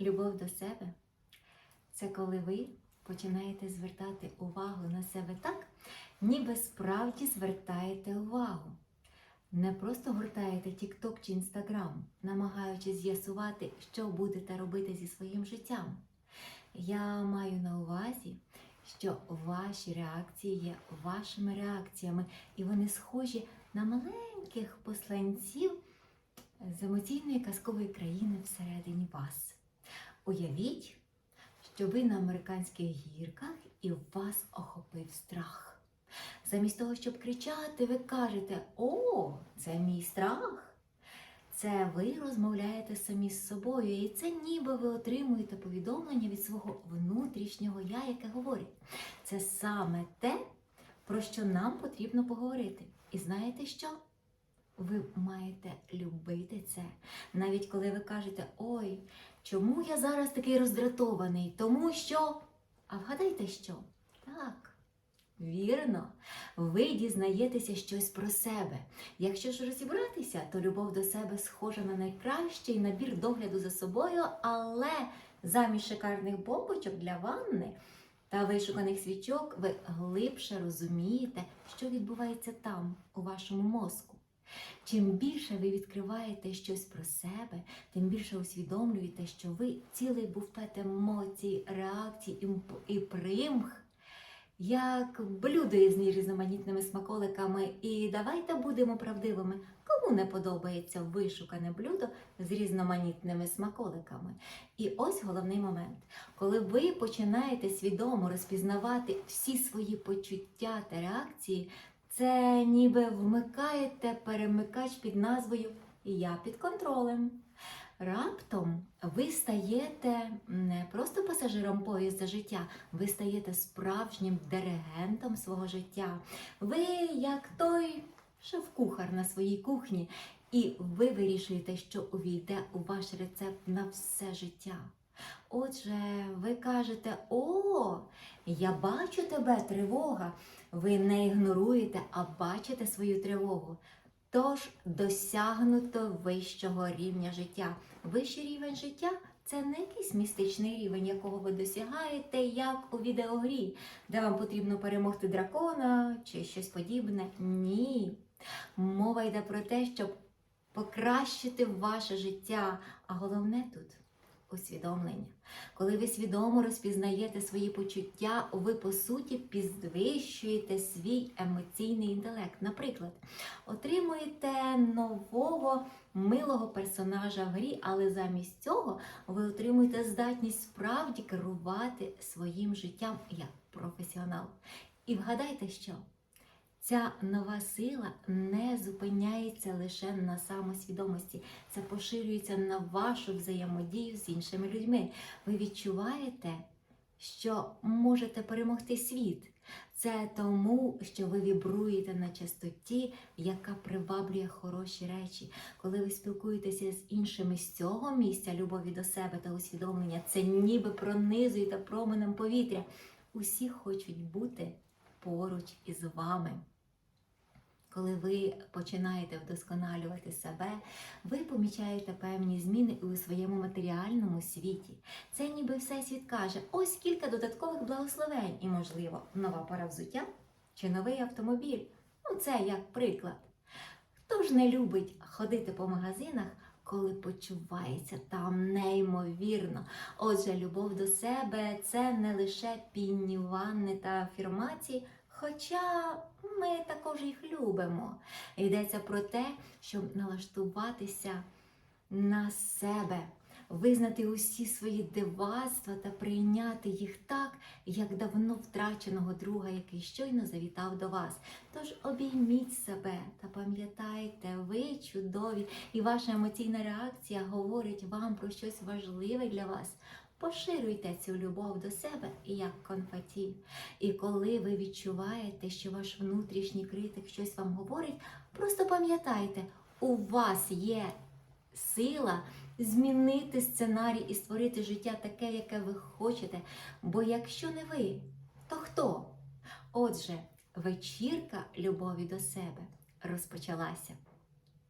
Любов до себе це коли ви починаєте звертати увагу на себе так, ніби справді звертаєте увагу. Не просто гортаєте TikTok чи Instagram, намагаючись з'ясувати, що будете робити зі своїм життям. Я маю на увазі, що ваші реакції є вашими реакціями, і вони схожі на маленьких посланців з емоційної казкової країни всередині вас. Уявіть, що ви на американських гірках і вас охопив страх. Замість того, щоб кричати, ви кажете: О, це мій страх. Це ви розмовляєте самі з собою, і це ніби ви отримуєте повідомлення від свого внутрішнього я, яке говорить. Це саме те, про що нам потрібно поговорити. І знаєте що? Ви маєте любити це. Навіть коли ви кажете, ой, чому я зараз такий роздратований? Тому що. А вгадайте що? Так. Вірно, ви дізнаєтеся щось про себе. Якщо ж розібратися, то любов до себе схожа на найкращий набір догляду за собою, але замість шикарних бомбочок для ванни та вишуканих свічок ви глибше розумієте, що відбувається там, у вашому мозку. Чим більше ви відкриваєте щось про себе, тим більше усвідомлюєте, що ви цілий буфет емоцій, реакцій і примх, як блюдо із різноманітними смаколиками. І давайте будемо правдивими. Кому не подобається вишукане блюдо з різноманітними смаколиками? І ось головний момент. Коли ви починаєте свідомо розпізнавати всі свої почуття та реакції, це ніби вмикаєте перемикач під назвою Я під контролем. Раптом ви стаєте не просто пасажиром поїзда життя, ви стаєте справжнім диригентом свого життя. Ви як той шеф-кухар на своїй кухні, і ви вирішуєте, що увійде у ваш рецепт на все життя. Отже, ви кажете: О, я бачу тебе, тривога. Ви не ігноруєте, а бачите свою тривогу. Тож досягнуто вищого рівня життя. Вищий рівень життя це не якийсь містичний рівень, якого ви досягаєте, як у відеогрі, де вам потрібно перемогти дракона чи щось подібне. Ні. Мова йде про те, щоб покращити ваше життя. А головне тут усвідомлення. Коли ви свідомо розпізнаєте свої почуття, ви по суті підвищуєте свій емоційний інтелект. Наприклад, отримуєте нового милого персонажа в грі, але замість цього ви отримуєте здатність справді керувати своїм життям як професіонал. І вгадайте, що ця нова сила не зупиняється лише на самосвідомості, це поширюється на вашу взаємодію з іншими людьми. Ви відчуваєте, що можете перемогти світ. Це тому, що ви вібруєте на частоті, яка приваблює хороші речі. Коли ви спілкуєтеся з іншими з цього місця любові до себе та усвідомлення, це ніби пронизуєте променем повітря. Усі хочуть бути поруч із вами. Коли ви починаєте вдосконалювати себе, ви помічаєте певні зміни і у своєму матеріальному світі. Це ніби всесвіт каже, ось кілька додаткових благословень і, можливо, нова пара взуття чи новий автомобіль. Ну, це як приклад. Хто ж не любить ходити по магазинах, коли почувається там неймовірно? Отже, любов до себе це не лише пінні ванни та афірмації, Хоча ми також їх любимо. Йдеться про те, щоб налаштуватися на себе, визнати усі свої дивацтва та прийняти їх так, як давно втраченого друга, який щойно завітав до вас. Тож обійміть себе та пам'ятайте, ви чудові, і ваша емоційна реакція говорить вам про щось важливе для вас. Поширюйте цю любов до себе як конфеті. І коли ви відчуваєте, що ваш внутрішній критик щось вам говорить, просто пам'ятайте, у вас є сила змінити сценарій і створити життя таке, яке ви хочете. Бо якщо не ви, то хто? Отже, вечірка любові до себе розпочалася.